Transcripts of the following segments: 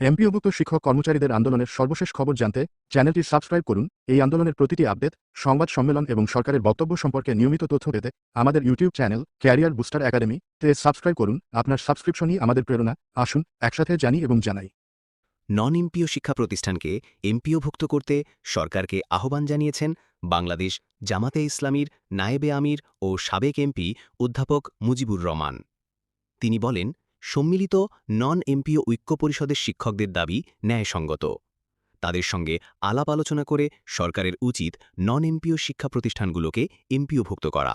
এমপিওভুক্ত শিক্ষক কর্মচারীদের আন্দোলনের সর্বশেষ খবর জানতে চ্যানেলটি সাবস্ক্রাইব করুন। এই আন্দোলনের প্রতিটি আপডেট, সংবাদ সম্মেলন এবং সরকারের বক্তব্য সম্পর্কে নিয়মিত তথ্য পেতে আমাদের YouTube channel career booster academy তে সাবস্ক্রাইব করুন। আপনার সাবস্ক্রিপশনই আমাদের প্রেরণা। আসুন, একসাথে জানি এবং জানাই। নন এমপিও শিক্ষা প্রতিষ্ঠানকে এমপিওভুক্ত করতে সরকারকে আহ্বান জানিয়েছেন বাংলাদেশ জামাতে ইসলামীর নায়েবে আমির ও সাবেক এমপি অধ্যাপক মুজিবুর রহমান। তিনি বলেন সম্মিলিত নন এমপিও ঐক্য পরিষদের শিক্ষকদের দাবি ন্যায়সঙ্গত। তাদের সঙ্গে আলাপ আলোচনা করে সরকারের উচিত নন এমপিও শিক্ষা প্রতিষ্ঠানগুলোকে এমপিওভুক্ত করা।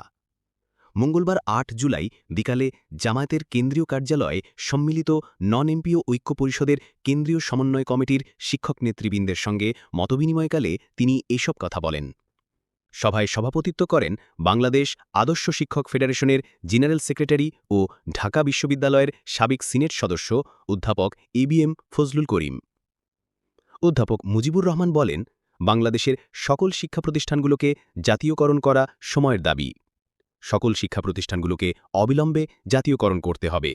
মঙ্গলবার আট জুলাই বিকালে জামায়াতের কেন্দ্রীয় কার্যালয়ে সম্মিলিত নন এমপিও ঐক্য পরিষদের কেন্দ্রীয় সমন্বয় কমিটির শিক্ষক নেতৃবৃন্দের সঙ্গে মতবিনিময়কালে তিনি এসব কথা বলেন। সভায় সভাপতিত্ব করেন বাংলাদেশ আদর্শ শিক্ষক ফেডারেশনের জেনারেল সেক্রেটারি ও ঢাকা বিশ্ববিদ্যালয়ের সাবেক সিনেট সদস্য অধ্যাপক এবিএম ফজলুল করিম। অধ্যাপক মুজিবুর রহমান বলেন, বাংলাদেশের সকল শিক্ষা প্রতিষ্ঠানগুলোকে জাতীয়করণ করা সময়ের দাবি। সকল শিক্ষা প্রতিষ্ঠানগুলোকে অবিলম্বে জাতীয়করণ করতে হবে।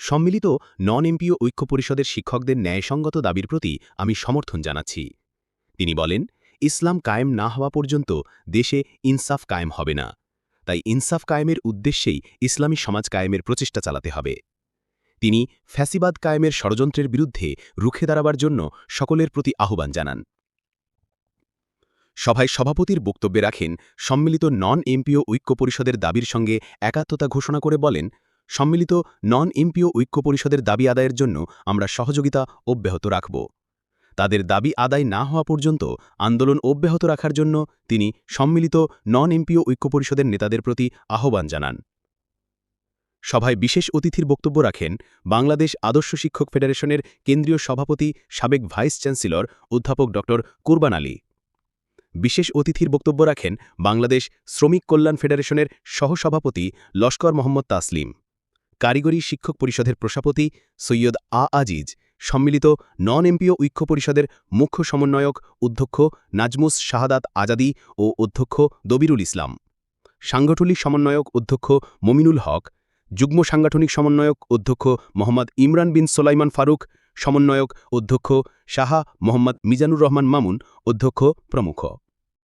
সম্মিলিত নন এমপিও ঐক্য পরিষদের শিক্ষকদের ন্যায়সঙ্গত দাবির প্রতি আমি সমর্থন জানাচ্ছি। তিনি বলেন ইসলাম কায়েম না হওয়া পর্যন্ত দেশে ইনসাফ কায়েম হবে না। তাই ইনসাফ কায়েমের উদ্দেশ্যেই ইসলামী সমাজ কায়েমের প্রচেষ্টা চালাতে হবে। তিনি ফ্যাসিবাদ কায়েমের ষড়যন্ত্রের বিরুদ্ধে রুখে দাঁড়াবার জন্য সকলের প্রতি আহ্বান জানান। সভায় সভাপতির বক্তব্যে রাখেন সম্মিলিত নন এমপিও ঐক্য পরিষদের দাবির সঙ্গে একাত্মতা ঘোষণা করে বলেন, সম্মিলিত নন এমপিও ঐক্য পরিষদের দাবি আদায়ের জন্য আমরা সহযোগিতা অব্যাহত রাখব। তাদের দাবি আদায় না হওয়া পর্যন্ত আন্দোলন অব্যাহত রাখার জন্য তিনি সম্মিলিত নন এমপিও ঐক্য পরিষদের নেতাদের প্রতি আহ্বান জানান। সভায় বিশেষ অতিথির বক্তব্য রাখেন বাংলাদেশ আদর্শ শিক্ষক ফেডারেশনের কেন্দ্রীয় সভাপতি, সাবেক ভাইস চ্যান্সেলর অধ্যাপক ড. কুরবান আলী। বিশেষ অতিথির বক্তব্য রাখেন বাংলাদেশ শ্রমিক কল্যাণ ফেডারেশনের সহসভাপতি লস্কর মোহাম্মদ তাসলিম। কারিগরি শিক্ষক পরিষদের প্রসাপতি সৈয়দ আ আজিজ। সম্মিলিত নন এমপিও ঐক্য পরিষদের মুখ্য সমন্বয়ক অধ্যক্ষ নাজমুস শাহাদাত আজাদি ও অধ্যক্ষ দবিরুল ইসলাম। সাংগঠনিক সমন্বয়ক অধ্যক্ষ মমিনুল হক, যুগ্ম সাংগঠনিক সমন্বয়ক অধ্যক্ষ মোহাম্মদ ইমরান বিন সোলাইমান ফারুক, সমন্বয়ক অধ্যক্ষ শাহা মোহাম্মদ মিজানুর রহমান মামুন, অধ্যক্ষ প্রমুখ।